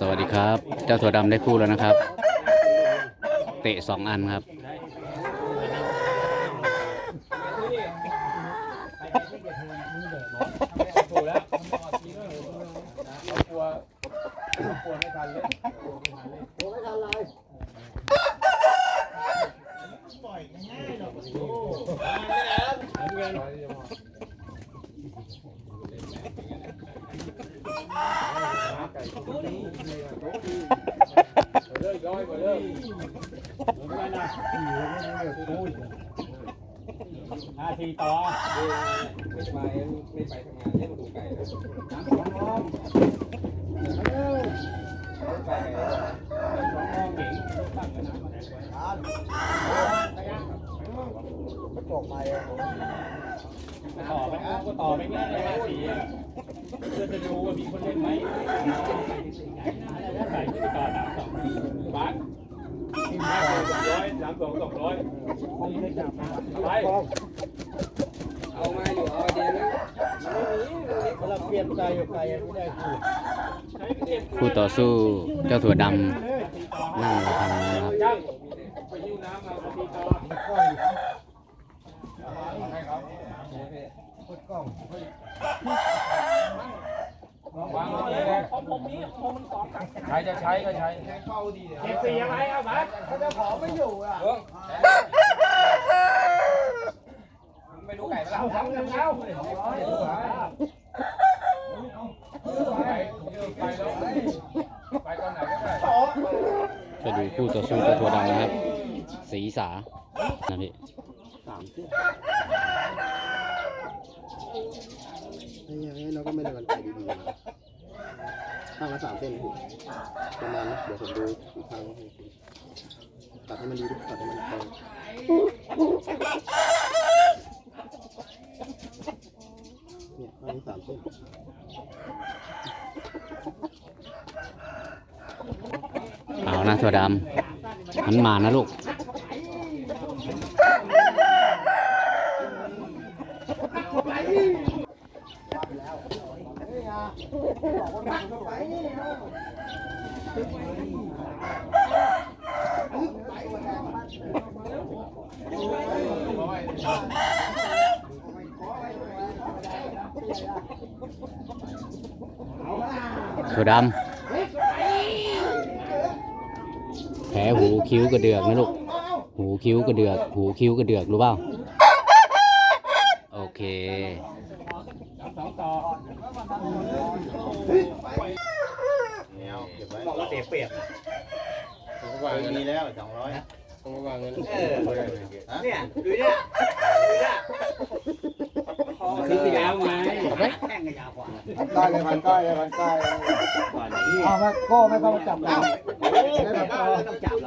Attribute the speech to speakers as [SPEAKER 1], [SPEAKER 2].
[SPEAKER 1] สวัสดีครับ เจ้าถั่วดำได้คู่แล้วนะครับ เตะสองอันครับ
[SPEAKER 2] ถูกแล้วเรากลัวเรากลัวไม่ทันเลยเลิกย้อยมาเลิก
[SPEAKER 3] ห้าทีต่อ
[SPEAKER 2] ไม่ไปไม่ไปทำงานให้มาดูไก่นะ
[SPEAKER 3] น้ำสองห้อง
[SPEAKER 2] ไม่ไปไก่
[SPEAKER 3] สองห้องหญิงตั้งกันน้ำมาแดงไว้ต่อไปก็ต่อไปง่ายเลยห้าทีเพื่อจะดูว่ามีคนเล่นไหมใส่ที่ต่อนสอง
[SPEAKER 2] บาสห้าสองร้อยสามสองสองร้อยไปเอามาอยู่เอาเดียวนะมันไม่มี
[SPEAKER 3] เราเปลี่ยนใจอยู่ไกลไม่ได้คู่
[SPEAKER 1] ต่อสู้เจ้าถั่วดำนั่งทางนี้นะครับ
[SPEAKER 2] ย่างไปยิ้วน้ำมาตีต่อให้เขาวางไว้เลย
[SPEAKER 3] ของผมนี้ของมันสองตัง
[SPEAKER 2] ใครจะใช้ก็ใช้
[SPEAKER 3] เก็บสีอะไรเอาบัส
[SPEAKER 2] ไปดูไก่ปะ
[SPEAKER 3] เอา
[SPEAKER 2] ล่ะ
[SPEAKER 3] สองหนึ่งเอา
[SPEAKER 2] ไปไปแล้วไปตอนไหนก็ได้
[SPEAKER 1] ไปดูคู่ต่อสู้เจ้าถั่วดำนะครับ สีสา นะพี่
[SPEAKER 4] ไม่อย่างนี้เราก็ไม่ได้กันไกลดีๆนะข้างละสามเส้นถูกประมาณนี้เดี๋ยวผมดูอีกครั้งให้คุณตัดให้มันดีดิตัดให้มันตรงเนี่ยข้างละสามเส้น
[SPEAKER 1] เอานะถั่วดำหันมานะลูก ถั่วดำแผลหูคิ้วกระเดือกนะลูก หูคิ้วกระเดือก หูคิ้วกระเดือกรู้เปล่า โอเค
[SPEAKER 3] สองต่อ
[SPEAKER 4] บอกว่าเสียเปรียบวางมีแล้วสองร้อย
[SPEAKER 2] วางเงิน
[SPEAKER 4] เนี่ยดูเนี่ยดูเนี่ย
[SPEAKER 3] คือไปยาวไง
[SPEAKER 4] ได้เลยพันก้อยเลยพันก้อย
[SPEAKER 3] เอามาโก้ไม่ต้องจับเรา
[SPEAKER 4] ได้พันก้อย